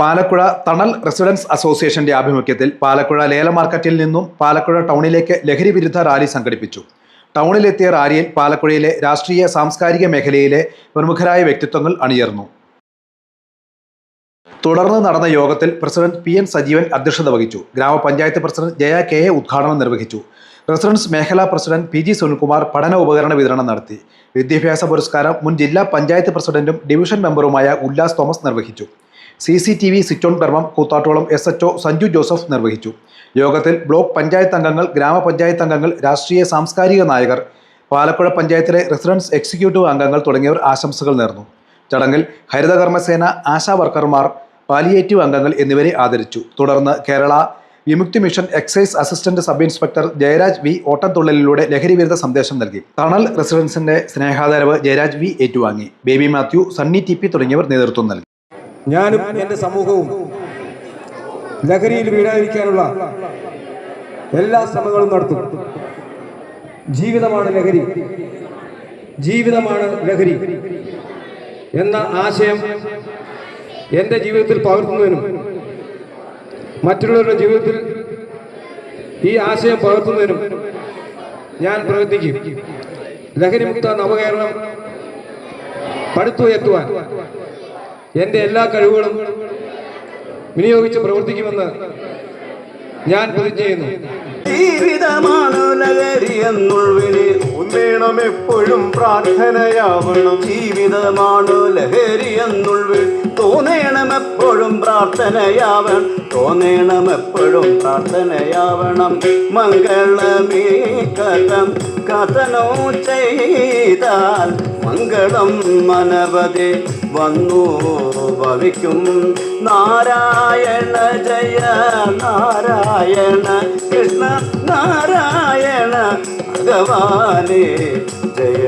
പാലക്കുഴ തണൽ റെസിഡൻസ് അസോസിയേഷന്റെ ആഭിമുഖ്യത്തിൽ പാലക്കുഴ ലേല മാർക്കറ്റിൽ നിന്നും പാലക്കുഴ ടൗണിലേക്ക് ലഹരി വിരുദ്ധ റാലി സംഘടിപ്പിച്ചു. ടൗണിലെത്തിയ റാലിയിൽ പാലക്കുഴയിലെ രാഷ്ട്രീയ സാംസ്കാരിക മേഖലയിലെ പ്രമുഖരായ വ്യക്തിത്വങ്ങൾ അണിയർന്നു. തുടർന്ന് നടന്ന യോഗത്തിൽ പ്രസിഡന്റ് പി എൻ സജീവൻ അധ്യക്ഷത വഹിച്ചു. ഗ്രാമപഞ്ചായത്ത് പ്രസിഡന്റ് ജയ കെ എ ഉദ്ഘാടനം നിർവഹിച്ചു. റെസിഡൻസ് മേഖലാ പ്രസിഡന്റ് പി ജി സുനിൽകുമാർ പഠന ഉപകരണ വിതരണം നടത്തി. വിദ്യാഭ്യാസ പുരസ്കാരം മുൻ ജില്ലാ പഞ്ചായത്ത് പ്രസിഡന്റും ഡിവിഷൻ മെമ്പറുമായ ഉല്ലാസ് തോമസ് നിർവഹിച്ചു. സി സി ടി വി സിറ്റോൺ ധർമ്മം കൂത്താട്ടോളം എസ് എച്ച് സഞ്ജു ജോസഫ് നിർവഹിച്ചു. യോഗത്തിൽ ബ്ലോക്ക് പഞ്ചായത്ത് അംഗങ്ങൾ ഗ്രാമപഞ്ചായത്ത് അംഗങ്ങൾ രാഷ്ട്രീയ സാംസ്കാരിക നായകർ പാലക്കുഴ പഞ്ചായത്തിലെ റെസിഡൻസ് എക്സിക്യൂട്ടീവ് അംഗങ്ങൾ തുടങ്ങിയവർ ആശംസകൾ നേർന്നു. ചടങ്ങിൽ ഹരിതകർമ്മസേന ആശാ വർക്കർമാർ പാലിയേറ്റീവ് അംഗങ്ങൾ എന്നിവരെ ആദരിച്ചു. തുടർന്ന് Kerala Vimukthi mission excise assistant sub inspector Jayaraj V ഓട്ടത്തുള്ളലിലൂടെ ലഹരി വിരുദ്ധ സന്ദേശം നൽകി. തണൽ റെസിഡൻസിന്റെ സ്നേഹാദരവ് ജയരാജ് വി ഏറ്റുവാങ്ങി. ബേബി മാത്യു സണ്ണി ടി തുടങ്ങിയവർ നേതൃത്വം നൽകി. ഞാനും എന്റെ സമൂഹവും ലഹരിയിൽ വീഴാതിരിക്കാനുള്ള എല്ലാ ശ്രമങ്ങളും നടത്തും. ജീവിതമാണ് ലഹരി. ജീവിതമാണ് ലഹരി എന്ന ആശയം എന്റെ ജീവിതത്തിൽ പകർത്തുന്നതിനും മറ്റുള്ളവരുടെ ജീവിതത്തിൽ ഈ ആശയം പകർത്തുന്നതിനും ഞാൻ പ്രയത്നിക്കും ലഹരിമുക്ത നവകേരളം പടുത്തുയർത്തുവാൻ എന്റെ എല്ലാ കഴിവുകളും വിനിയോഗിച്ച് പ്രവർത്തിക്കുമെന്ന് ഞാൻ പ്രതിജ്ഞ ചെയ്യുന്നു ജീവിതമാണ് ലഹരി ഉന്നേണം എപ്പോഴും പ്രാർത്ഥനയാവണം. ജീവിതമാണ് ലഹരി എന്നുള്ളിൽ തോന്നേണം എപ്പോഴും പ്രാർത്ഥനയാവണം. തോന്നേണം എപ്പോഴും പ്രാർത്ഥനയാവണം. മംഗളമേ കഥം കഥനോ ചെയ്താൽ മംഗളം മനവതി വന്നു ഭവിക്കും. നാരായണ ജയ നാരായണ കൃഷ്ണ നാരായണ ഭഗവാനേ ജയ.